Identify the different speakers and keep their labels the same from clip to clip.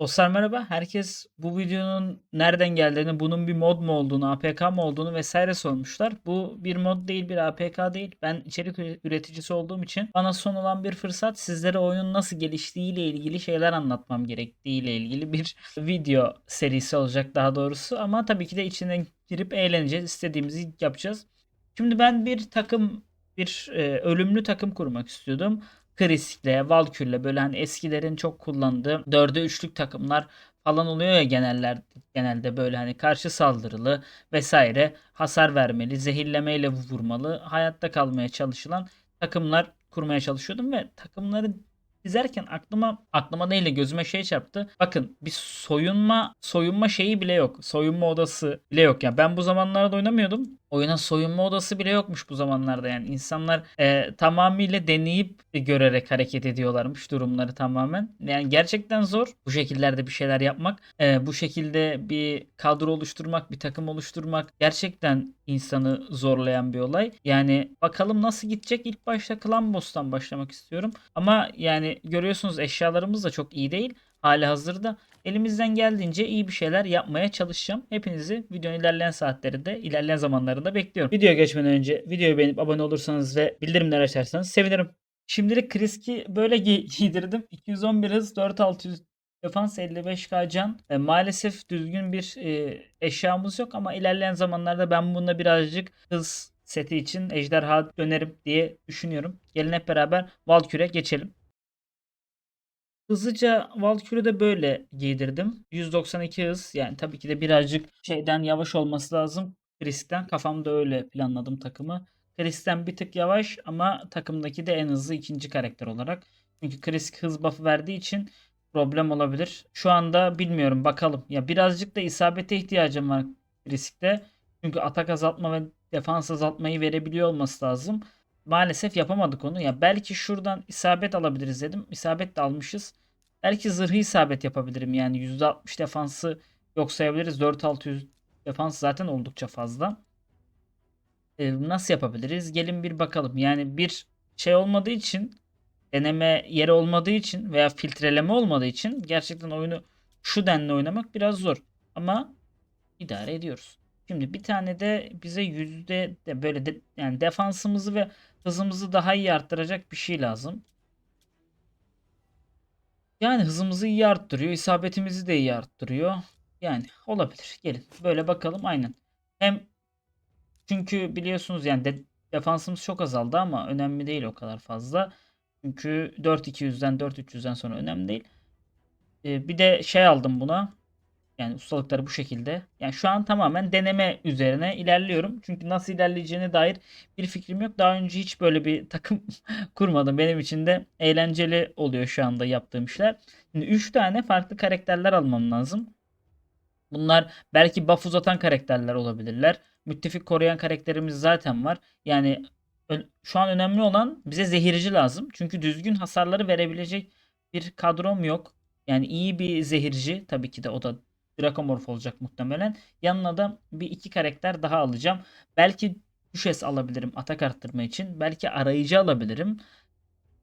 Speaker 1: Dostlar merhaba. Herkes bu videonun nereden geldiğini, bunun bir mod mu olduğunu, APK mı olduğunu vesaire sormuşlar. Bu bir mod değil, bir APK değil. Ben içerik üre- üreticisi olduğum için bana son olan bir fırsat sizlere oyunun nasıl geliştiğiyle ilgili şeyler anlatmam gerektiğiyle ilgili bir video serisi olacak daha doğrusu. Ama tabii ki de içine girip eğleneceğiz. istediğimizi yapacağız. Şimdi ben bir takım, bir e, ölümlü takım kurmak istiyordum. Krisk'le, Valkyrie'le böyle hani eskilerin çok kullandığı 4'e 3'lük takımlar falan oluyor ya geneller genelde böyle hani karşı saldırılı vesaire hasar vermeli, zehirlemeyle vurmalı, hayatta kalmaya çalışılan takımlar kurmaya çalışıyordum ve takımları çizerken aklıma aklıma de gözüme şey çarptı. Bakın bir soyunma soyunma şeyi bile yok. Soyunma odası bile yok. Yani ben bu zamanlarda oynamıyordum. Oyuna soyunma odası bile yokmuş bu zamanlarda yani. insanlar e, tamamıyla deneyip görerek hareket ediyorlarmış durumları tamamen. Yani gerçekten zor bu şekillerde bir şeyler yapmak. E, bu şekilde bir kadro oluşturmak, bir takım oluşturmak gerçekten insanı zorlayan bir olay. Yani bakalım nasıl gidecek. İlk başta Clan Boss'tan başlamak istiyorum. Ama yani görüyorsunuz eşyalarımız da çok iyi değil. Hali hazırda elimizden geldiğince iyi bir şeyler yapmaya çalışacağım. Hepinizi videonun ilerleyen saatlerinde, ilerleyen zamanlarında bekliyorum. Videoya geçmeden önce videoyu beğenip abone olursanız ve bildirimleri açarsanız sevinirim. Şimdilik Krisk'i böyle gi- giydirdim. 211 hız, 4600 defans, 55k can. E, maalesef düzgün bir e, eşyamız yok ama ilerleyen zamanlarda ben bununla birazcık hız seti için ejderha dönerim diye düşünüyorum. Gelin hep beraber Valkyrie'ye geçelim. Hızlıca Valkyrie'yi de böyle giydirdim. 192 hız. Yani tabii ki de birazcık şeyden yavaş olması lazım. Chris'ten. Kafamda öyle planladım takımı. Chris'ten bir tık yavaş ama takımdaki de en hızlı ikinci karakter olarak. Çünkü Chris hız buff'ı verdiği için problem olabilir. Şu anda bilmiyorum bakalım. Ya birazcık da isabete ihtiyacım var Chris'te. Çünkü atak azaltma ve defans azaltmayı verebiliyor olması lazım. Maalesef yapamadık onu. Ya belki şuradan isabet alabiliriz dedim. İsabet de almışız. Belki zırhı isabet yapabilirim. Yani %60 defansı yok sayabiliriz. 4600 defans zaten oldukça fazla. Ee, nasıl yapabiliriz? Gelin bir bakalım. Yani bir şey olmadığı için deneme yeri olmadığı için veya filtreleme olmadığı için gerçekten oyunu şu denli oynamak biraz zor. Ama idare ediyoruz. Şimdi bir tane de bize yüzde de böyle de, yani defansımızı ve hızımızı daha iyi arttıracak bir şey lazım. Yani hızımızı iyi arttırıyor. isabetimizi de iyi arttırıyor. Yani olabilir. Gelin böyle bakalım aynen. Hem çünkü biliyorsunuz yani de, defansımız çok azaldı ama önemli değil o kadar fazla. Çünkü 4200'den 4300'den sonra önemli değil. Ee, bir de şey aldım buna. Yani ustalıkları bu şekilde. Yani şu an tamamen deneme üzerine ilerliyorum. Çünkü nasıl ilerleyeceğine dair bir fikrim yok. Daha önce hiç böyle bir takım kurmadım. Benim için de eğlenceli oluyor şu anda yaptığım işler. Şimdi 3 tane farklı karakterler almam lazım. Bunlar belki buff uzatan karakterler olabilirler. Müttefik koruyan karakterimiz zaten var. Yani şu an önemli olan bize zehirci lazım. Çünkü düzgün hasarları verebilecek bir kadrom yok. Yani iyi bir zehirci tabii ki de o da Drakomorph olacak muhtemelen. Yanına da bir iki karakter daha alacağım. Belki Düşes alabilirim atak arttırma için. Belki arayıcı alabilirim.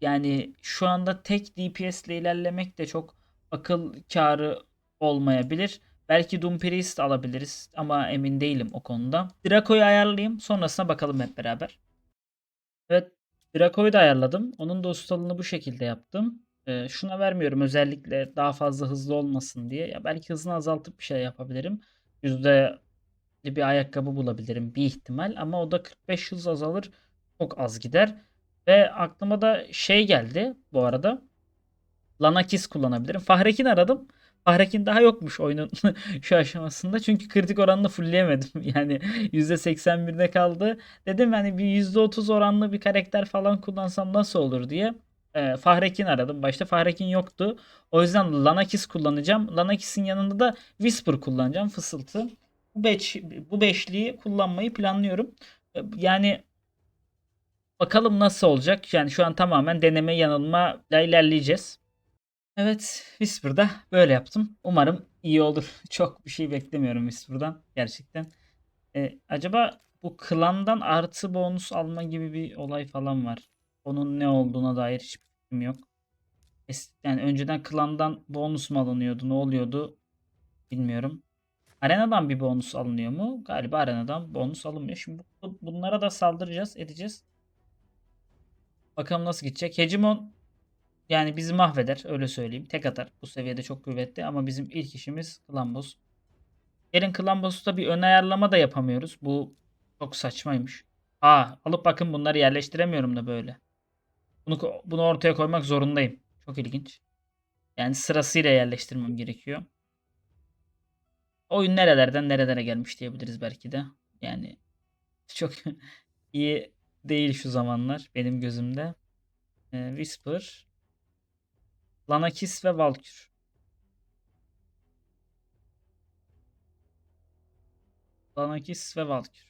Speaker 1: Yani şu anda tek DPS ile ilerlemek de çok akıl kârı olmayabilir. Belki Doom Priest alabiliriz ama emin değilim o konuda. Draco'yu ayarlayayım. Sonrasına bakalım hep beraber. Evet Draco'yu da ayarladım. Onun da ustalığını bu şekilde yaptım. Şuna vermiyorum özellikle daha fazla hızlı olmasın diye. Ya belki hızını azaltıp bir şey yapabilirim. Yüzde bir ayakkabı bulabilirim bir ihtimal ama o da 45 hız azalır. Çok az gider. Ve aklıma da şey geldi bu arada. Lanakis kullanabilirim. Fahrekin aradım. Fahrekin daha yokmuş oyunun şu aşamasında. Çünkü kritik oranını fullleyemedim. Yani %81'de kaldı. Dedim hani bir %30 oranlı bir karakter falan kullansam nasıl olur diye. E, Fahrekin aradım. Başta Fahrekin yoktu. O yüzden Lanakis kullanacağım. Lanakis'in yanında da Whisper kullanacağım. Fısıltı. Bu, beş, bu beşliği kullanmayı planlıyorum. E, Yani bakalım nasıl olacak. Yani şu an tamamen deneme yanılma ile ilerleyeceğiz. Evet, Whisper'da böyle yaptım. Umarım iyi olur. Çok bir şey beklemiyorum Whisper'dan gerçekten. E, acaba bu klandan artı bonus alma gibi bir olay falan var. Onun ne olduğuna dair hiçbir fikrim yok. Yani önceden klandan bonus mu alınıyordu? Ne oluyordu? Bilmiyorum. Arenadan bir bonus alınıyor mu? Galiba arenadan bonus alınmıyor. Şimdi bu- bunlara da saldıracağız, edeceğiz. Bakalım nasıl gidecek. Hegemon yani bizi mahveder öyle söyleyeyim. Tek atar. Bu seviyede çok kuvvetli ama bizim ilk işimiz klan boss. Yarın klan boss'ta bir ön ayarlama da yapamıyoruz. Bu çok saçmaymış. Aa alıp bakın bunları yerleştiremiyorum da böyle. Bunu bunu ortaya koymak zorundayım. Çok ilginç. Yani sırasıyla yerleştirmem gerekiyor. Oyun nerelerden nerelere gelmiş diyebiliriz belki de. Yani çok iyi değil şu zamanlar benim gözümde. Ee, Whisper, Lanakis ve Valkür. Lanakis ve Valkür.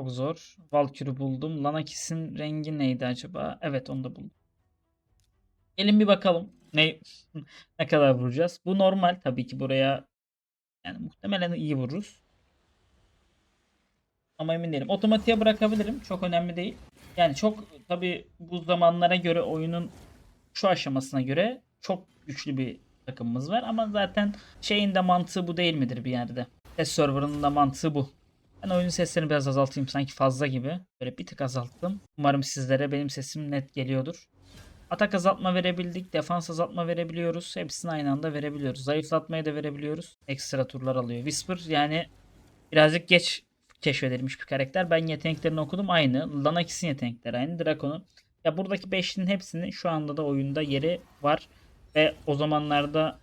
Speaker 1: Çok zor. Valkür'ü buldum. Lanakis'in rengi neydi acaba? Evet onu da buldum. Gelin bir bakalım. Ne ne kadar vuracağız? Bu normal tabii ki buraya yani muhtemelen iyi vururuz. Ama emin değilim. Otomatiğe bırakabilirim. Çok önemli değil. Yani çok tabii bu zamanlara göre oyunun şu aşamasına göre çok güçlü bir takımımız var. Ama zaten şeyin de mantığı bu değil midir bir yerde? Test server'ının da mantığı bu. Ben oyunun seslerini biraz azaltayım sanki fazla gibi. Böyle bir tık azalttım. Umarım sizlere benim sesim net geliyordur. Atak azaltma verebildik. Defans azaltma verebiliyoruz. Hepsini aynı anda verebiliyoruz. Zayıflatmayı da verebiliyoruz. Ekstra turlar alıyor. Whisper yani birazcık geç keşfedilmiş bir karakter. Ben yeteneklerini okudum aynı. Lanakis'in yetenekleri aynı. Drakon'un. Ya buradaki beşlinin hepsinin şu anda da oyunda yeri var. Ve o zamanlarda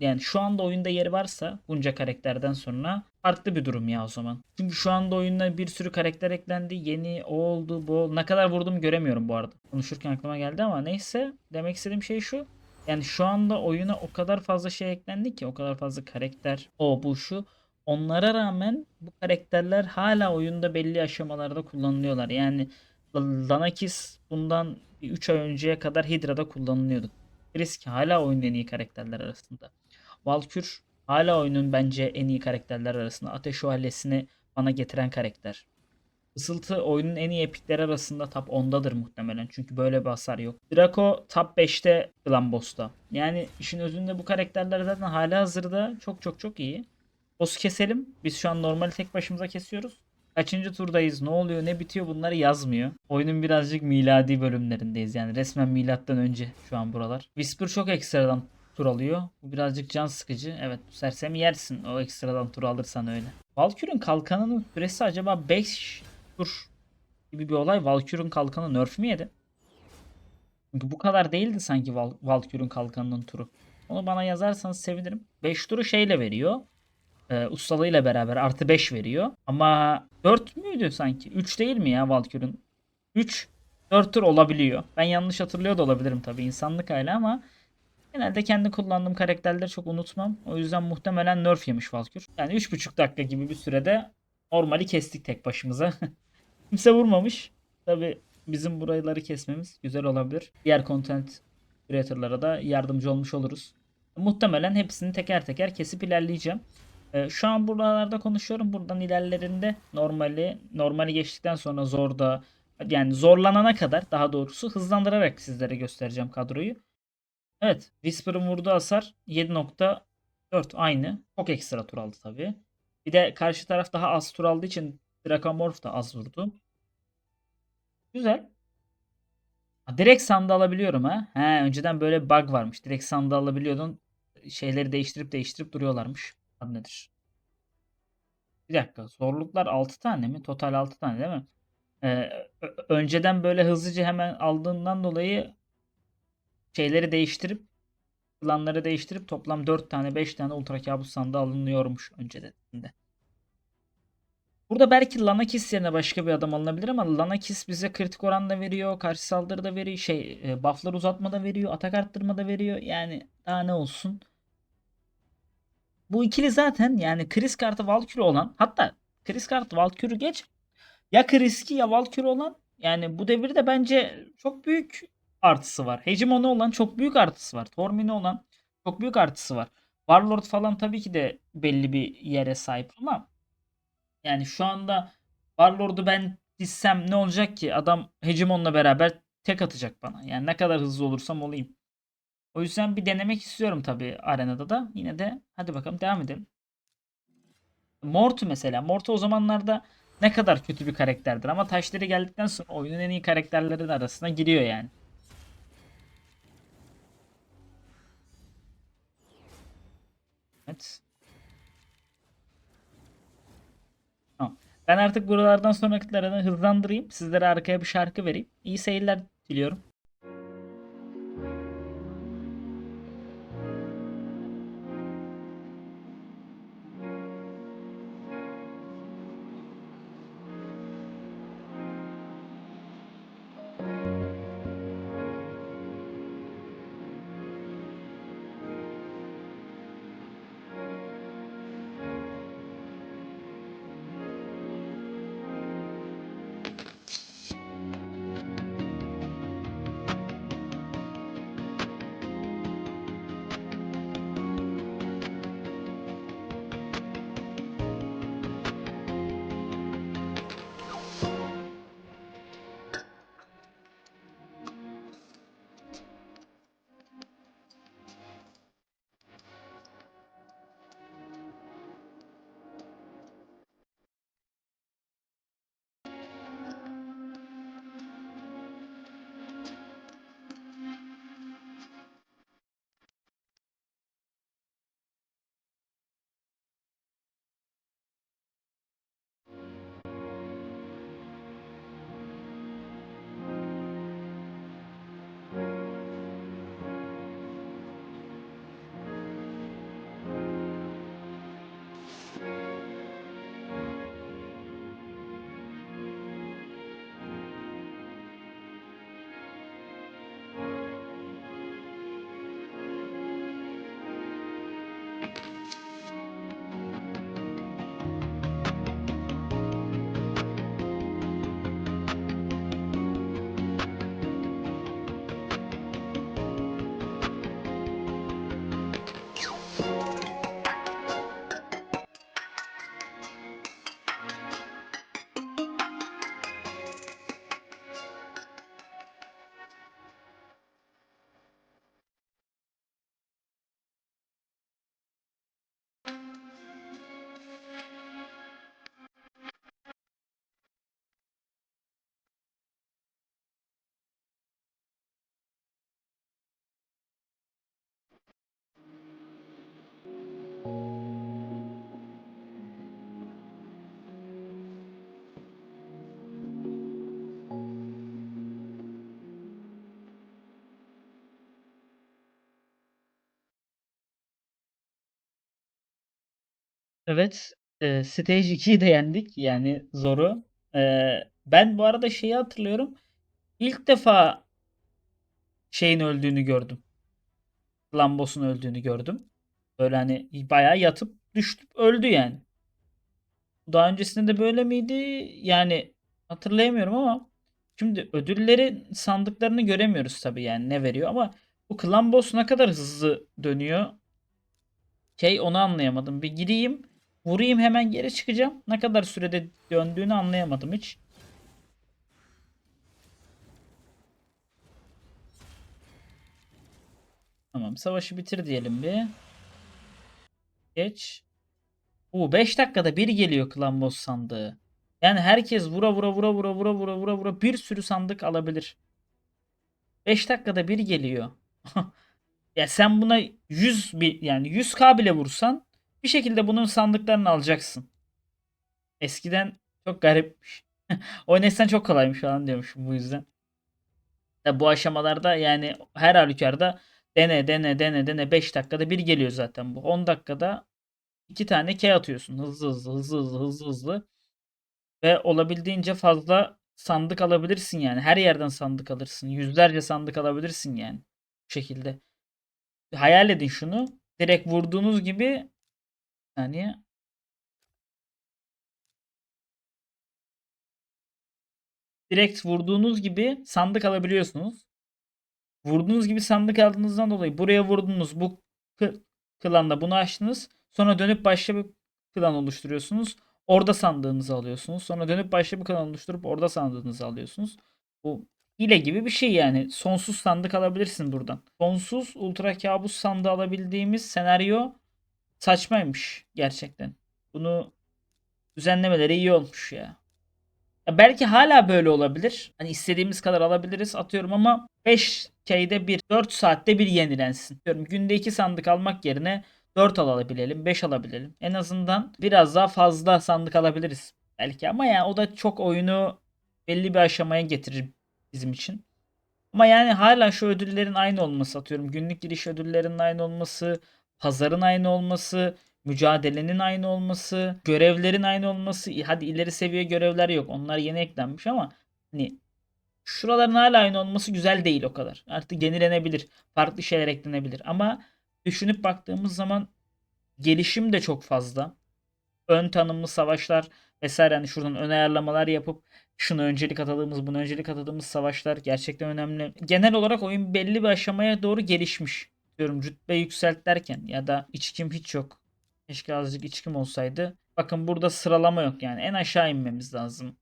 Speaker 1: yani şu anda oyunda yeri varsa bunca karakterden sonra farklı bir durum ya o zaman. Çünkü şu anda oyunda bir sürü karakter eklendi. Yeni o oldu bu oldu. Ne kadar vurdum göremiyorum bu arada. Konuşurken aklıma geldi ama neyse. Demek istediğim şey şu. Yani şu anda oyuna o kadar fazla şey eklendi ki o kadar fazla karakter o bu şu. Onlara rağmen bu karakterler hala oyunda belli aşamalarda kullanılıyorlar. Yani Lanakis bundan 3 ay önceye kadar Hydra'da kullanılıyordu. Risk hala oyunun en iyi karakterler arasında. Valkür hala oyunun bence en iyi karakterler arasında. Ateş Şövalyesi'ni bana getiren karakter. Isıltı oyunun en iyi epikleri arasında top 10'dadır muhtemelen. Çünkü böyle bir hasar yok. Draco top 5'te Clan Boss'ta. Yani işin özünde bu karakterler zaten hala hazırda çok çok çok iyi. Boss'u keselim. Biz şu an normal tek başımıza kesiyoruz. Kaçıncı turdayız? Ne oluyor? Ne bitiyor? Bunları yazmıyor. Oyunun birazcık miladi bölümlerindeyiz. Yani resmen milattan önce şu an buralar. Whisper çok ekstradan tur alıyor. Bu birazcık can sıkıcı. Evet sersemi yersin o ekstradan tur alırsan öyle. Valkyrie'nin kalkanının süresi acaba 5 tur gibi bir olay. Valkyrie'nin kalkanı nerf mi yedi? Çünkü bu kadar değildi sanki Val Valkyrie'nin kalkanının turu. Onu bana yazarsanız sevinirim. 5 turu şeyle veriyor. E, ustalığıyla beraber artı 5 veriyor. Ama 4 müydü sanki? 3 değil mi ya Valkyrie'nin? 3 4 tur olabiliyor. Ben yanlış hatırlıyor da olabilirim tabii insanlık hali ama genelde kendi kullandığım karakterleri çok unutmam. O yüzden muhtemelen nerf yemiş Valkyr. Yani 3,5 dakika gibi bir sürede normali kestik tek başımıza. Kimse vurmamış. Tabii bizim buraları kesmemiz güzel olabilir. Diğer content creator'lara da yardımcı olmuş oluruz. Muhtemelen hepsini teker teker kesip ilerleyeceğim. Ee, şu an buralarda konuşuyorum. Buradan ilerlerinde normali normali geçtikten sonra zorda yani zorlanana kadar daha doğrusu hızlandırarak sizlere göstereceğim kadroyu. Evet, Whisper'ın vurduğu hasar 7.4 aynı. Çok ekstra tur aldı tabii. Bir de karşı taraf daha az tur aldığı için Drakomorph da az vurdu. Güzel. Direkt sandı alabiliyorum ha. He, önceden böyle bir bug varmış. Direkt sandı alabiliyordun. Şeyleri değiştirip değiştirip duruyorlarmış. Adı nedir? Bir dakika. Zorluklar 6 tane mi? Total 6 tane değil mi? Ee, önceden böyle hızlıca hemen aldığından dolayı şeyleri değiştirip planları değiştirip toplam 4 tane 5 tane ultra kabus sandığı alınıyormuş önceden de. Burada belki Lanakis yerine başka bir adam alınabilir ama Lanakis bize kritik oran da veriyor, karşı saldırı da veriyor, şey e, buff'lar uzatma da veriyor, atak arttırma da veriyor. Yani daha ne olsun. Bu ikili zaten yani kriz kartı Valkyrie olan hatta kriz kartı Valkyrie geç ya Kriski ya Valkyrie olan yani bu devirde bence çok büyük artısı var. Hegemon'u olan çok büyük artısı var. Tormini olan çok büyük artısı var. Warlord falan tabii ki de belli bir yere sahip ama yani şu anda Warlord'u ben dizsem ne olacak ki? Adam Hegemon'la beraber tek atacak bana. Yani ne kadar hızlı olursam olayım. O yüzden bir denemek istiyorum tabii arenada da. Yine de hadi bakalım devam edelim. Mortu mesela. Mortu o zamanlarda ne kadar kötü bir karakterdir ama taşları geldikten sonra oyunun en iyi karakterlerin arasına giriyor yani. Evet. Tamam. Ben artık buralardan sonrakilerini hızlandırayım. Sizlere arkaya bir şarkı vereyim. İyi seyirler diliyorum. Evet. eee, Stage 2'yi de yendik. Yani zoru. Eee, ben bu arada şeyi hatırlıyorum. İlk defa şeyin öldüğünü gördüm. Lambos'un öldüğünü gördüm. Böyle hani bayağı yatıp düştü öldü yani. Daha öncesinde de böyle miydi? Yani hatırlayamıyorum ama şimdi ödülleri sandıklarını göremiyoruz tabii yani ne veriyor ama bu Boss ne kadar hızlı dönüyor şey onu anlayamadım. Bir gireyim, vurayım hemen geri çıkacağım. Ne kadar sürede döndüğünü anlayamadım hiç. Tamam, savaşı bitir diyelim bir. Geç. Bu 5 dakikada bir geliyor Clan Boss sandığı. Yani herkes vura vura vura vura vura vura vura vura bir sürü sandık alabilir. 5 dakikada bir geliyor. Ya sen buna 100 bir yani 100k bile vursan bir şekilde bunun sandıklarını alacaksın. Eskiden çok garipmiş. Oynarsan çok kolaymış falan diyormuşum bu yüzden. Ya bu aşamalarda yani her halükarda dene dene dene dene 5 dakikada bir geliyor zaten bu. 10 dakikada 2 tane K atıyorsun. Hızlı hızlı hızlı hızlı hızlı hızlı. Ve olabildiğince fazla sandık alabilirsin yani. Her yerden sandık alırsın. Yüzlerce sandık alabilirsin yani. Bu şekilde. Hayal edin şunu. Direkt vurduğunuz gibi saniye. Direkt vurduğunuz gibi sandık alabiliyorsunuz. Vurduğunuz gibi sandık aldığınızdan dolayı buraya vurdunuz. Bu klanda bunu açtınız. Sonra dönüp başka bir klan oluşturuyorsunuz. Orada sandığınızı alıyorsunuz. Sonra dönüp başka bir klan oluşturup orada sandığınızı alıyorsunuz. Bu hile gibi bir şey yani. Sonsuz sandık alabilirsin buradan. Sonsuz ultra kabus sandığı alabildiğimiz senaryo saçmaymış gerçekten. Bunu düzenlemeleri iyi olmuş ya. Ya belki hala böyle olabilir. Hani istediğimiz kadar alabiliriz atıyorum ama 5 şeyde bir 4 saatte bir yenilensin. Diyorum günde 2 sandık almak yerine 4 alabilelim, 5 alabilelim. En azından biraz daha fazla sandık alabiliriz belki ama yani o da çok oyunu belli bir aşamaya getirir bizim için. Ama yani hala şu ödüllerin aynı olması atıyorum. Günlük giriş ödüllerinin aynı olması, pazarın aynı olması, mücadelenin aynı olması, görevlerin aynı olması. Hadi ileri seviye görevler yok. Onlar yeni eklenmiş ama hani şuraların hala aynı olması güzel değil o kadar. Artık yenilenebilir. Farklı şeyler eklenebilir. Ama düşünüp baktığımız zaman gelişim de çok fazla. Ön tanımlı savaşlar vesaire hani şuradan ön ayarlamalar yapıp şunu öncelik atadığımız, bunu öncelik atadığımız savaşlar gerçekten önemli. Genel olarak oyun belli bir aşamaya doğru gelişmiş. Diyorum rütbe yükselt derken ya da içkim hiç yok. Keşke azıcık içkim olsaydı. Bakın burada sıralama yok yani. En aşağı inmemiz lazım.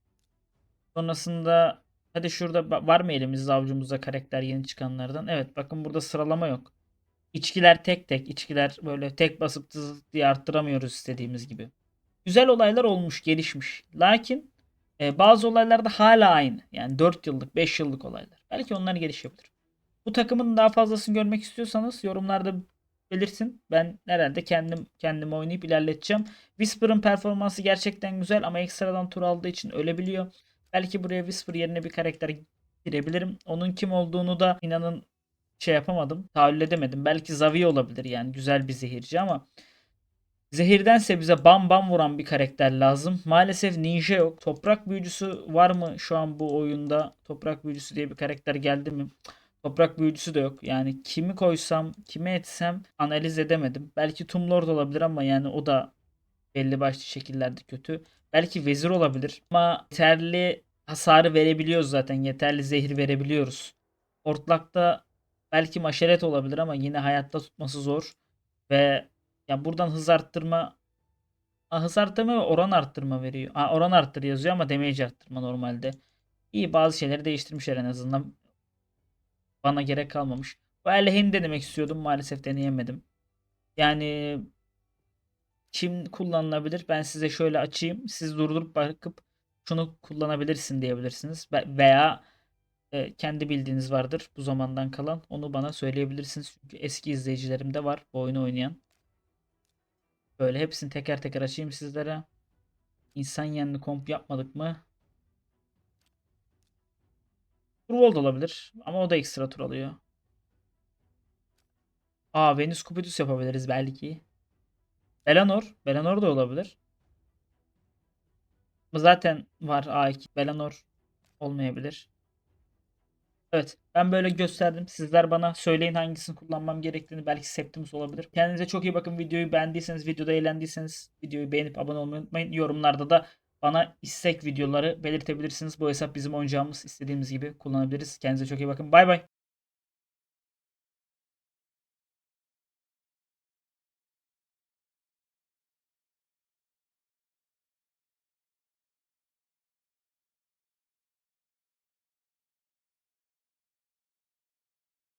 Speaker 1: Sonrasında hadi şurada var mı elimizde avucumuzda karakter yeni çıkanlardan? Evet bakın burada sıralama yok. İçkiler tek tek. içkiler böyle tek basıp diye arttıramıyoruz istediğimiz gibi. Güzel olaylar olmuş, gelişmiş. Lakin e, bazı olaylar da hala aynı. Yani 4 yıllık, 5 yıllık olaylar. Belki onlar gelişebilir. Bu takımın daha fazlasını görmek istiyorsanız yorumlarda belirtin. Ben herhalde kendim kendim oynayıp ilerleteceğim. Whisper'ın performansı gerçekten güzel ama ekstradan tur aldığı için ölebiliyor. Belki buraya Whisper yerine bir karakter girebilirim. Onun kim olduğunu da inanın şey yapamadım. Tahayyül edemedim. Belki Zavi olabilir yani güzel bir zehirci ama Zehirdense bize bam bam vuran bir karakter lazım. Maalesef ninja yok. Toprak büyücüsü var mı şu an bu oyunda? Toprak büyücüsü diye bir karakter geldi mi? Toprak büyücüsü de yok. Yani kimi koysam, kime etsem analiz edemedim. Belki Tomb Lord olabilir ama yani o da belli başlı şekillerde kötü. Belki vezir olabilir ama yeterli hasarı verebiliyoruz zaten. Yeterli zehir verebiliyoruz. Ortlak'ta belki maşeret olabilir ama yine hayatta tutması zor. Ve ya buradan hız arttırma Aa, hız arttırma ve oran arttırma veriyor. Aa, oran arttır yazıyor ama damage arttırma normalde. İyi bazı şeyleri değiştirmişler en azından. Bana gerek kalmamış. Bu Elheim'i denemek istiyordum. Maalesef deneyemedim. Yani kim kullanılabilir? Ben size şöyle açayım. Siz durdurup bakıp şunu kullanabilirsin diyebilirsiniz. Ve- Veya e, kendi bildiğiniz vardır bu zamandan kalan. Onu bana söyleyebilirsiniz. Çünkü eski izleyicilerim de var bu oyunu oynayan. Böyle hepsini teker teker açayım sizlere. İnsan yenli komp yapmadık mı? Turvold olabilir ama o da ekstra tur alıyor. Aa Venüs Cupidus yapabiliriz belki. Belanor. Belanor da olabilir. Zaten var A2. Belanor olmayabilir. Evet ben böyle gösterdim. Sizler bana söyleyin hangisini kullanmam gerektiğini. Belki Septimus olabilir. Kendinize çok iyi bakın. Videoyu beğendiyseniz, videoda eğlendiyseniz videoyu beğenip abone olmayı unutmayın. Yorumlarda da bana istek videoları belirtebilirsiniz. Bu hesap bizim oyuncağımız. istediğimiz gibi kullanabiliriz. Kendinize çok iyi bakın. Bay bay.